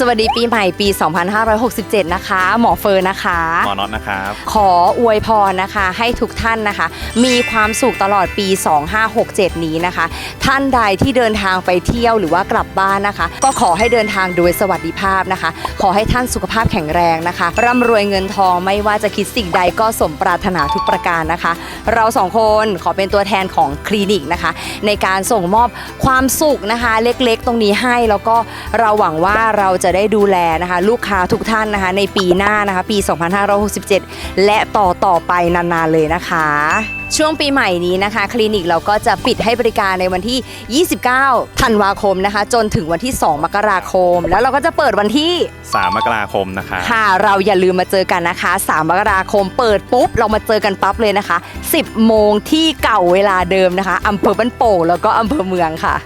สวัสดีปีใหม่ปี 2567 นะคะ หมอเฟิร์นนะคะ หมอน็อตนะครับ ขออวยพรนะคะ ให้ทุกท่านนะคะ มีความสุขตลอดปี 2567 นี้นะคะ ท่านใดที่เดินทางไปเที่ยวหรือว่ากลับบ้านนะคะ ก็ขอให้เดินทางโดยสวัสดิภาพนะคะ ขอให้ท่านสุขภาพแข็งแรงนะคะ ร่ำรวยเงินทองไม่ว่าจะคิดสิ่งใดก็สมปรารถนาทุกประการนะคะ เราสองคนขอเป็นตัวแทนของคลินิกนะคะ ในการส่งมอบความสุขนะคะ เล็กๆ ตรงนี้ให้แล้วก็เราหวังว่าเราจะได้ดูแลนะคะลูกค้าทุกท่านนะคะในปีหน้านะคะปี 2567 และต่อต่อไปนานๆเลยนะคะ ช่วงปีใหม่นี้นะคะ คลินิกเราก็จะปิดให้บริการในวันที่ 29 ธันวาคมนะคะ จนถึงวันที่ 2 มกราคม แล้วเราก็จะเปิดวันที่ 3 มกราคมนะครับค่ะ เราอย่าลืมมาเจอกันนะคะ 3 มกราคมเปิดปุ๊บ เรามาเจอกันปั๊บเลยนะคะ 10 โมงที่เก่าเวลาเดิมนะคะอำเภอบ้านโป่งแล้วก็อำเภอเมืองค่ะ